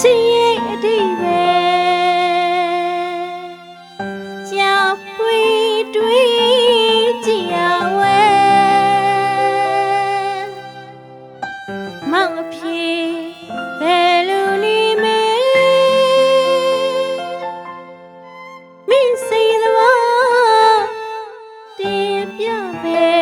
စင်ရဲ့အတိပဲရှာဖွေတွေ့ကြည်ရဝဲမောင်အပြေဘယ်လိုနေမဲမင်းစိတ်သဘောတင်ပြပဲ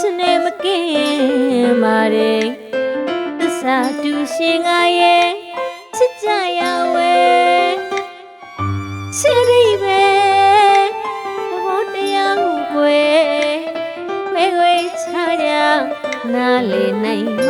စနေမကင်းမာတဲ့သစ္စာတူရှင်ငါရဲ့ချစ်ကြရဝဲချစ်ရိပဲသဘောတရားကိုွယ်ဝဲဝဲချာကြနားလေနိုင်မှာ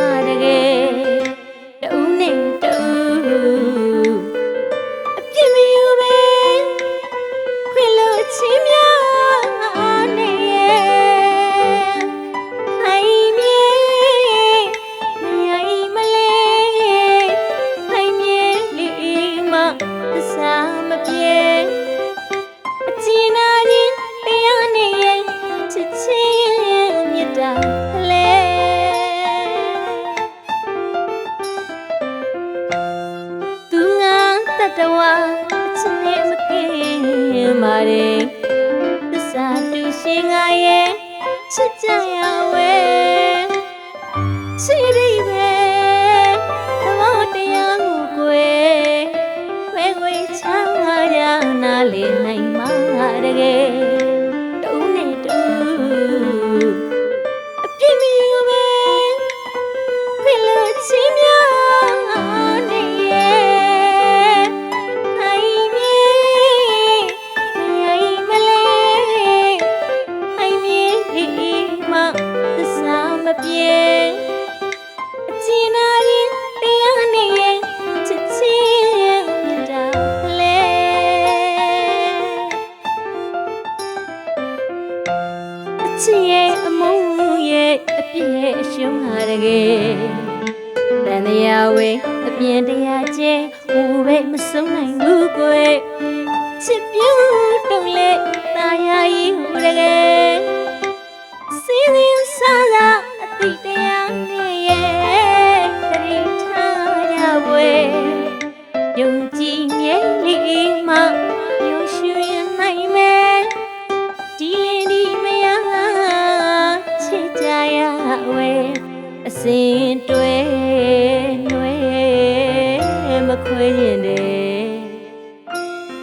ချစ်ကြရဝဲချစ်ရိပဲသဘောတရားကိုကိုယ်ဝဲဝဲချမ်းသာကြနားလေနိုင်မှာတကယ် အပြည့်ရဲ့အရှုံးဟာတကယ်တန်တရားဝဲအပြင်းတရားကျဲဟိုပဲမဆုံးနိုင်ဘူးကွယ်ချစ်ပြူတုံးလေတာယာကြီးဟိုတကယ်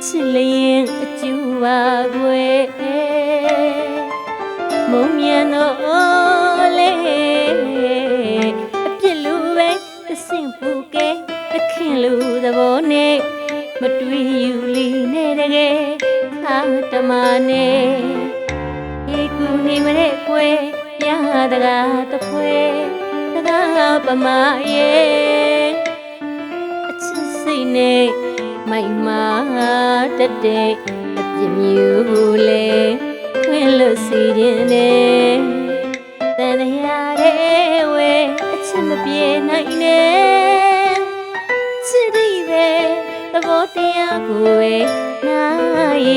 ချစ်လျင်အကျူပါကွယ်မုံမြန်တော့လေအပြစ်လူပဲအစင်ပူကဲသခင်လူသဘောနဲ့မတွေ့ယူလီနဲ့တကယ်ခါတမနဲ့ဧကူနေမတဲ့ကွယ်ရတကားတဖွဲတကားပမာရဲ့အချစ်စိတ်နဲ့ မိုက်မာတက်တဲ့အပြစ်မျိုးလေခွင်လို့စီရင်နေတန်ရာတဲ့ဝဲအချစ်မပြေနိုင်နဲ့ချစ်ဒီပဲသဘောတရားကိုဝဲနာရ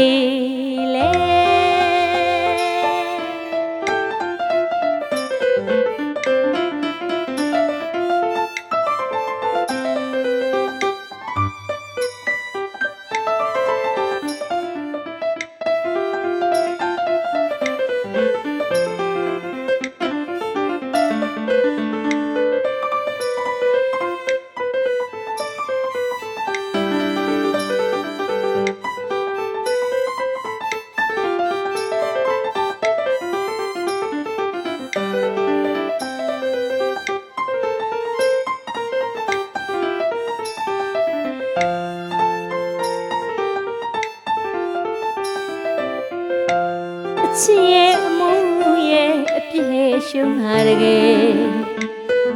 ရဲ့အမုန်းရဲ့အပြည့်ရှုံးဟာတကယ်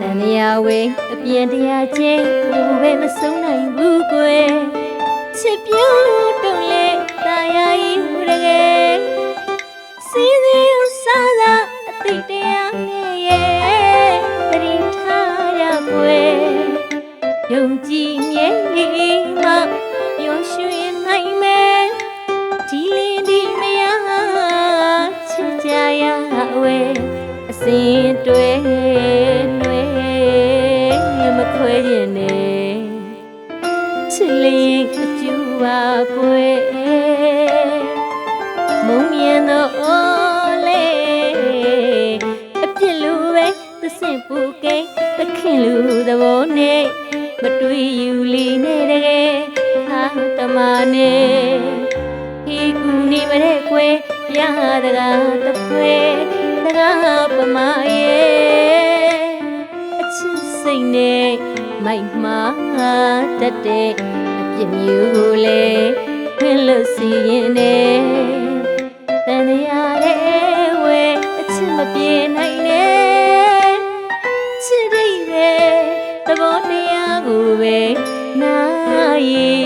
တန်ရာဝဲအပြင်းတရားကျဲဘိုးပဲမဆုံးနိုင်ဘူးကွယ်ချစ်ပြူ မခွဲရင်နဲ့ချစ်လင်းအကျူပါကွယ်မုံမြန်တော့လေအပြစ်လူပဲသစင်ပူကဲသခင်လူသဘောနဲ့မတွေ့ယူလီနဲ့တကယ်ဟာတမနဲ့ဟီကူနေမတဲ့ကွယ်ရတကားတပွဲတကားပမာရဲ့အချ စ်စိတ်နဲ့မိုက်မှားတတ်တဲ့အပြစ်မျိုးကိုလေခွင့်လို့စီရင်နေတန်ရာရဲ့ဝဲအချစ်မပြေနိုင်နဲ့ချစ်ရည်ပဲသဘောတရားကိုပဲနာရီ